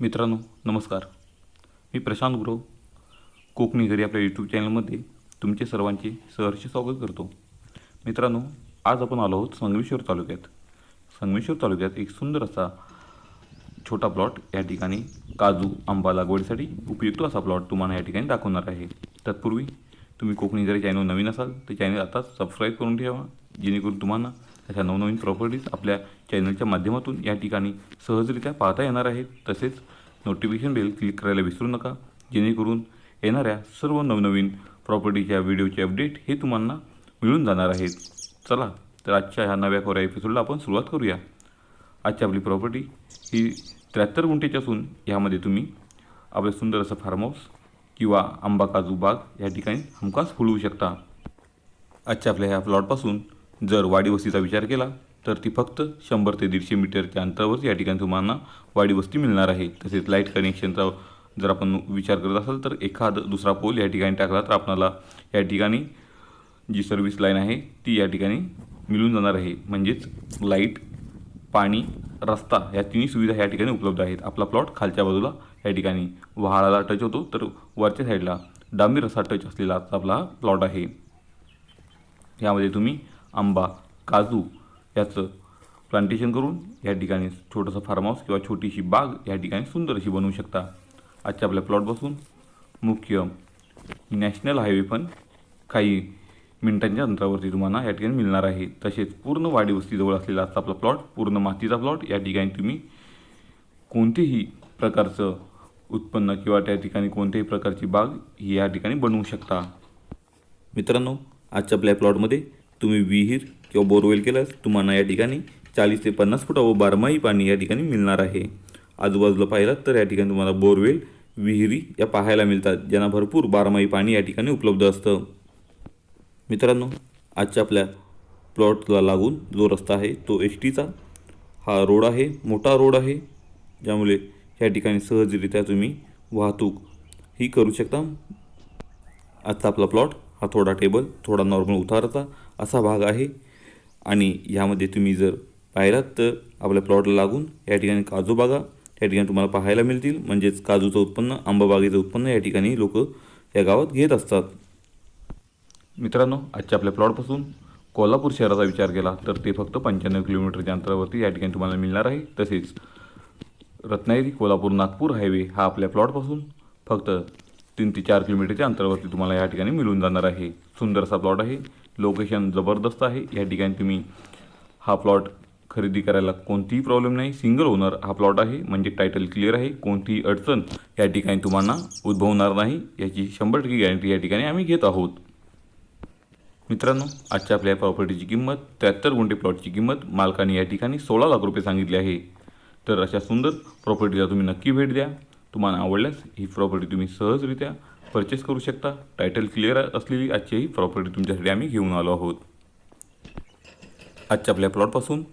मित्रांनो नमस्कार. मी प्रशांत गुरव कोकणी घरी आपल्या यूट्यूब चॅनलमध्ये तुमचे सर्वांचे सहर्ष स्वागत करतो. मित्रांनो आज आपण आलो आहोत संगमेश्वर तालुक्यात. संगमेश्वर तालुक्यात एक सुंदर असा छोटा प्लॉट या ठिकाणी काजू आंबा लागवडीसाठी उपयुक्त असा प्लॉट तुम्हाला या ठिकाणी दाखवणार आहे. तत्पूर्वी तुम्ही कोकणी जरी चॅनल नवीन असाल तर चॅनल आताच सबस्क्राईब करून ठेवा जेणेकरून तुम्हाला अशा नवनवीन प्रॉपर्टीज आपल्या चॅनलच्या माध्यमातून या ठिकाणी सहजरित्या पाहता येणार आहेत. तसेच नोटिफिकेशन बेल क्लिक करायला विसरू नका. जेणेकरून येणाऱ्या सर्व नवनवीन प्रॉपर्टीच्या व्हिडिओचे अपडेट हे तुम्हाला मिळून जाणार आहेत. चला तर आजच्या ह्या नव्या कोऱ्या एपिसोडला आपण सुरुवात करूया. आजची आपली प्रॉपर्टी ही त्र्याहत्तर गुंठेची असून ह्यामध्ये तुम्ही आपलं सुंदर असं फार्म हाऊस किंवा आंबा काजू बाग या ठिकाणी हमखास फुलवू शकता. आजच्या आपल्या ह्या प्लॉटपासून जर वाडीवस्तीचा विचार केला तर ती फक्त शंभर ते दीडशे मीटरच्या अंतरावर या ठिकाणी तुम्हाला वाडीवस्ती मिळणार आहे. तसेच लाइट कनेक्शनचा जर आपण विचार करत असाल तर एखाद दुसरा पोल या ठिकाणी टाकला तर आपणाला या ठिकाणी जी सर्व्हिस लाईन आहे ती या ठिकाणी मिळून जाणार आहे. म्हणजेच लाइट पाणी रस्ता या तिन्ही सुविधा या ठिकाणी उपलब्ध आहेत. आपला प्लॉट खालच्या बाजूला या ठिकाणी वहाळाला टच होतो तर वरच्या साईडला डांबी रस्ता टच असलेला आपला प्लॉट आहे. यामध्ये तुम्ही आंबा काजू याचं प्लांटेशन करून या ठिकाणी छोटंसं फार्म हाऊस किंवा छोटीशी बाग या ठिकाणी सुंदर अशी बनवू शकता. आजच्या आपल्या प्लॉटपासून मुख्य नॅशनल हायवे पण काही मिनिटांच्या अंतरावरती तुम्हाला या ठिकाणी मिळणार आहे. तसेच पूर्ण वाडी वस्तीजवळ असलेला असता आपला प्लॉट पूर्ण मातीचा प्लॉट या ठिकाणी तुम्ही कोणतेही प्रकारचं उत्पन्न किंवा त्या ठिकाणी कोणत्याही प्रकारची बाग ही या ठिकाणी बनवू शकता. मित्रांनो आजच्या आपल्या प्लॉटमध्ये तुम्ही विहीर किंवा बोरवेल केल्यास तुम्हाला या ठिकाणी चाळीस ते पन्नास फुटा व बारमाही पाणी या ठिकाणी मिळणार आहे. आजूबाजूला पाहिलात तर या ठिकाणी तुम्हाला बोरवेल विहिरी या पाहायला मिळतात ज्यांना भरपूर बारमाही पाणी या ठिकाणी उपलब्ध असतं. मित्रांनो आजच्या आपल्या प्लॉटला लागून जो रस्ता आहे तो एस टीचा हा रोड आहे मोठा रोड आहे ज्यामुळे या ठिकाणी सहजरित्या तुम्ही वाहतूक ही करू शकता. आजचा आपला प्लॉट हा थोडा टेबल थोडा नॉर्मल उताराचा असा भाग आहे. आणि यामध्ये तुम्ही जर पाहिलात तर आपल्या प्लॉटला लागून या ठिकाणी काजू बागा या ठिकाणी तुम्हाला पाहायला मिळतील. म्हणजेच काजूचं उत्पन्न आंबाबागेचं उत्पन्न या ठिकाणी लोक या गावात घेत असतात. मित्रांनो आजच्या आपल्या प्लॉटपासून कोल्हापूर शहराचा विचार केला तर ते फक्त पंच्याण्णव किलोमीटरच्या अंतरावरती या ठिकाणी तुम्हाला मिळणार आहे. तसेच रत्नागिरी कोल्हापूर नागपूर हायवे हा आपल्या प्लॉटपासून फक्त तीन ते चार किलोमीटरच्या अंतरावरती तुम्हाला या ठिकाणी मिळून जाणार आहे. सुंदर असा प्लॉट आहे. लोकेशन जबरदस्त आहे. या ठिकाणी तुम्ही हा प्लॉट खरेदी करायला कोणतीही प्रॉब्लेम नाही. सिंगल ओनर हा प्लॉट आहे. म्हणजे टायटल क्लिअर आहे. कोणतीही अडचण या ठिकाणी तुम्हाला उद्भवणार नाही. याची शंभर टक्के गॅरंटी या ठिकाणी आम्ही घेत आहोत. मित्रांनो आजच्या आपल्या प्रॉपर्टीची किंमत त्र्याहत्तर गुंठे प्लॉटची किंमत मालकाने या ठिकाणी सोळा लाख रुपये सांगितली आहे. तर अशा सुंदर प्रॉपर्टीला तुम्ही नक्की भेट द्या. तुम्हाला आवडल्यास ही प्रॉपर्टी तुम्ही सहजरित्या परचेस करू शकता. टायटल क्लिअर असलेली आजची ही प्रॉपर्टी तुमच्यासाठी आम्ही घेऊन आलो आहोत. आजच्या आपल्या प्लॉटपासून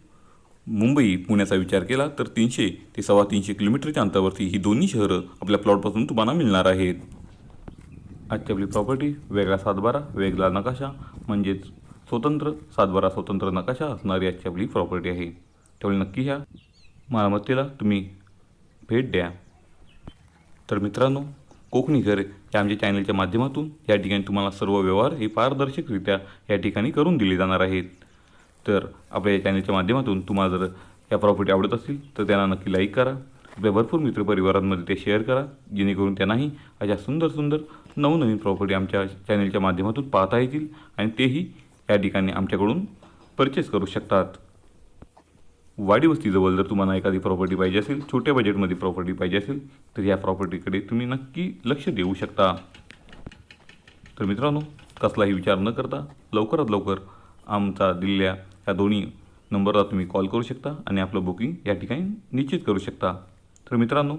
मुंबई पुण्याचा विचार केला तर तीनशे ते सव्वा तीनशे किलोमीटरच्या अंतरावरती ही दोन्ही शहरं आपल्या प्लॉटपासून तुम्हाला मिळणार आहेत. आजची आपली प्रॉपर्टी वेगळा सातबारा वेगळा नकाशा म्हणजेच स्वतंत्र सातबारा स्वतंत्र नकाशा असणारी आजची आपली प्रॉपर्टी आहे. त्यामुळे नक्की ह्या मालमत्तेला तुम्ही भेट द्या. तर मित्रांनो कोकणी घर या आमच्या चॅनलच्या माध्यमातून या ठिकाणी तुम्हाला सर्व व्यवहार हे पारदर्शकरित्या या ठिकाणी करून दिले जाणार आहेत. तर आपल्या या चॅनलच्या माध्यमातून तुम्हाला जर या प्रॉपर्टी आवडत असतील तर त्यांना नक्की लाईक करा. आपल्या भरपूर मित्रपरिवारांमध्ये ते शेअर करा. जेणेकरून त्यांनाही अशा सुंदर सुंदर नवनवीन प्रॉपर्टी आमच्या चॅनलच्या माध्यमातून पाहता येतील आणि तेही या ठिकाणी आमच्याकडून परचेस करू शकतात. वाडी वस्तीजवळ जर तुम्हाला एखादी प्रॉपर्टी पाहिजे असेल छोट्या बजेटमध्ये प्रॉपर्टी पाहिजे असेल तर या प्रॉपर्टीकडे तुम्ही नक्की लक्ष देऊ शकता. तर मित्रांनो कसलाही विचार न करता लवकरात लवकर आमचा दिलेल्या या दोन्ही नंबरला तुम्ही कॉल करू शकता आणि आपलं बुकिंग या ठिकाणी निश्चित करू शकता. तर मित्रांनो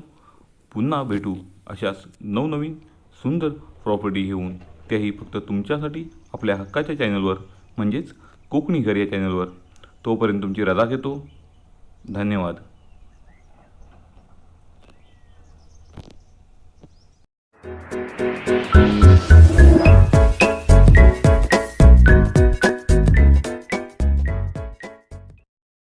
पुन्हा भेटू अशाच नवनवीन सुंदर प्रॉपर्टी घेऊन. त्याही फक्त तुमच्यासाठी आपल्या हक्काच्या चॅनलवर म्हणजेच कोकणी घर या चॅनलवर तोपर्यंत तुमची रजा घेतो. धन्यवाद.